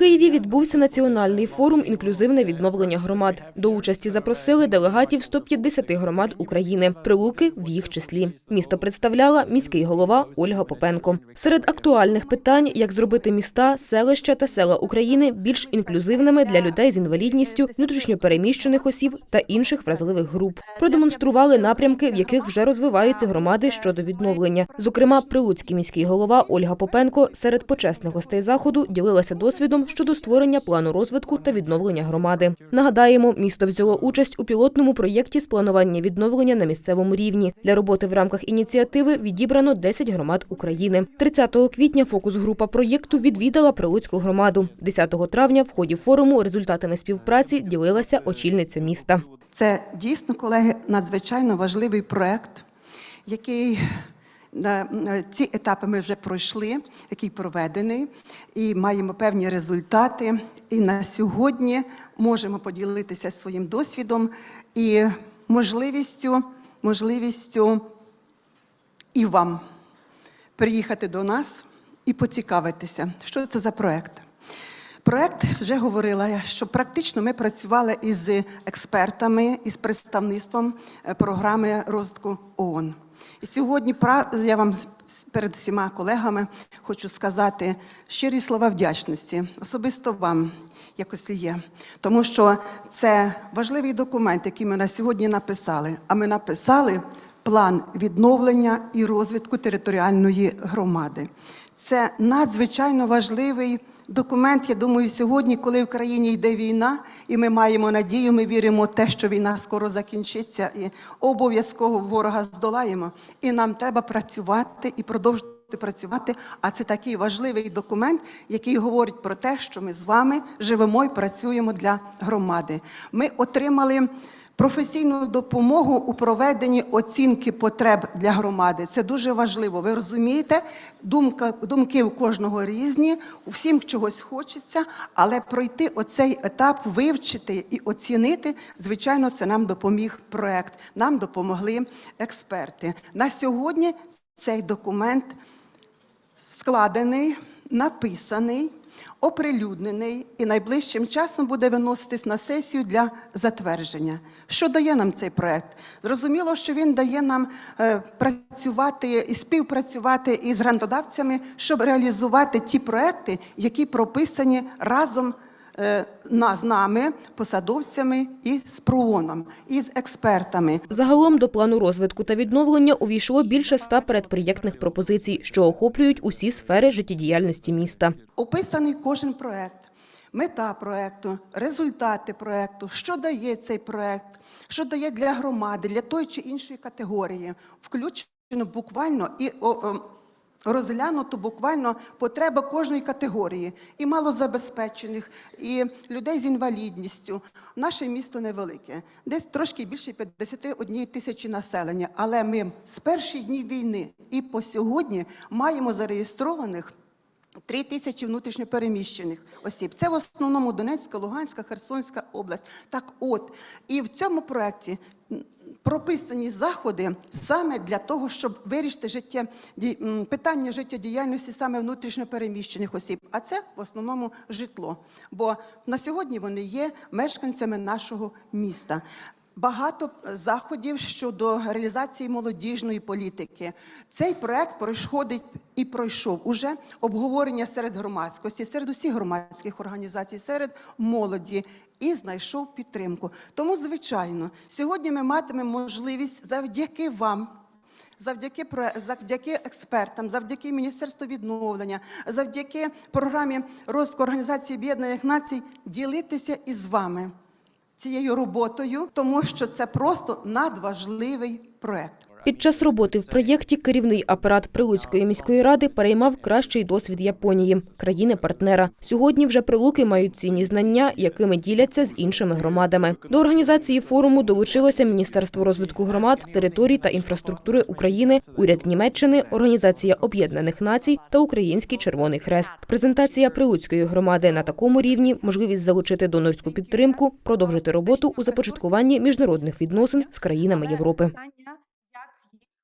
Києві відбувся національний форум інклюзивне відновлення громад. До участі запросили делегатів 150 громад України, прилуки в їх числі. Місто представляла міський голова Ольга Попенко. Серед актуальних питань, як зробити міста, селища та села України більш інклюзивними для людей з інвалідністю, внутрішньопереміщених осіб та інших вразливих груп. Продемонстрували напрямки, в яких вже розвиваються громади щодо відновлення. Зокрема, прилуцький міський голова Ольга Попенко серед почесних гостей заходу ділилася досвідом щодо створення плану розвитку та відновлення громади. Нагадаємо, місто взяло участь у пілотному проєкті з планування відновлення на місцевому рівні. Для роботи в рамках ініціативи відібрано 10 громад України. 30 квітня фокус-група проєкту відвідала Прилуцьку громаду. 10 травня в ході форуму результатами співпраці ділилася очільниця міста. Це дійсно, колеги, надзвичайно важливий проект, який ці етапи ми вже пройшли, який проведений, і маємо певні результати. І на сьогодні можемо поділитися своїм досвідом і можливістю, можливістю і вам приїхати до нас і поцікавитися, що це за проект. Проект вже говорила що практично ми працювали із експертами, із представництвом е, програми розвитку ООН. І сьогодні я вам перед всіма колегами хочу сказати щирі слова вдячності, особисто вам, якось є. Тому що це важливий документ, який ми на сьогодні написали. А ми написали план відновлення і розвитку територіальної громади. Це надзвичайно важливий документ. Я думаю, сьогодні, коли в країні йде війна, і ми маємо надію, ми віримо в те, що війна скоро закінчиться, і обов'язково ворога здолаємо. І нам треба працювати і продовжувати працювати. А це такий важливий документ, який говорить про те, що ми з вами живемо і працюємо для громади. Ми отримали. Професійну допомогу у проведенні оцінки потреб для громади це дуже важливо. Ви розумієте, думка думки у кожного різні, у всім чогось хочеться, але пройти оцей етап, вивчити і оцінити, звичайно, це нам допоміг проект. Нам допомогли експерти. На сьогодні цей документ складений, написаний, оприлюднений і найближчим часом буде виноситись на сесію для затвердження. Що дає нам цей проект? Зрозуміло, що він дає нам е, працювати і співпрацювати із грантодавцями, щоб реалізувати ті проекти, які прописані разом з нами, посадовцями і з ПРООНом, і з експертами. Загалом до плану розвитку та відновлення увійшло більше ста передпроєктних пропозицій, що охоплюють усі сфери життєдіяльності міста. Описаний кожен проект, мета проекту, результати проекту, що дає цей проект, що дає для громади, для тої чи іншої категорії, включено буквально і розглянуто буквально потреба кожної категорії, і малозабезпечених, і людей з інвалідністю. Наше місто невелике, десь трошки більше 51 тисячі населення, але ми з перших днів війни і по сьогодні маємо зареєстрованих Три тисячі внутрішньопереміщених осіб. Це в основному Донецька, Луганська, Херсонська область. Так от, і в цьому проєкті прописані заходи саме для того, щоб вирішити життя, питання життєдіяльності саме внутрішньопереміщених осіб. А це в основному житло. Бо на сьогодні вони є мешканцями нашого міста. Багато заходів щодо реалізації молодіжної політики. Цей проект проходить і пройшов уже обговорення серед громадськості, серед усіх громадських організацій, серед молоді і знайшов підтримку. Тому, звичайно, сьогодні ми матимемо можливість завдяки вам. Завдяки завдяки експертам, завдяки Міністерству відновлення, завдяки програмі розвитку Організації Об'єднаних Націй ділитися із вами цією роботою, тому що це просто надважливий проект. Під час роботи в проєкті керівний апарат Прилуцької міської ради переймав кращий досвід Японії, країни-партнера. Сьогодні вже прилуки мають цінні знання, якими діляться з іншими громадами. До організації форуму долучилося Міністерство розвитку громад, територій та інфраструктури України, уряд Німеччини, Організація Об'єднаних Націй та Український Червоний Хрест. Презентація Прилуцької громади на такому рівні, можливість залучити донорську підтримку, продовжити роботу у започаткуванні міжнародних відносин з країнами Європи.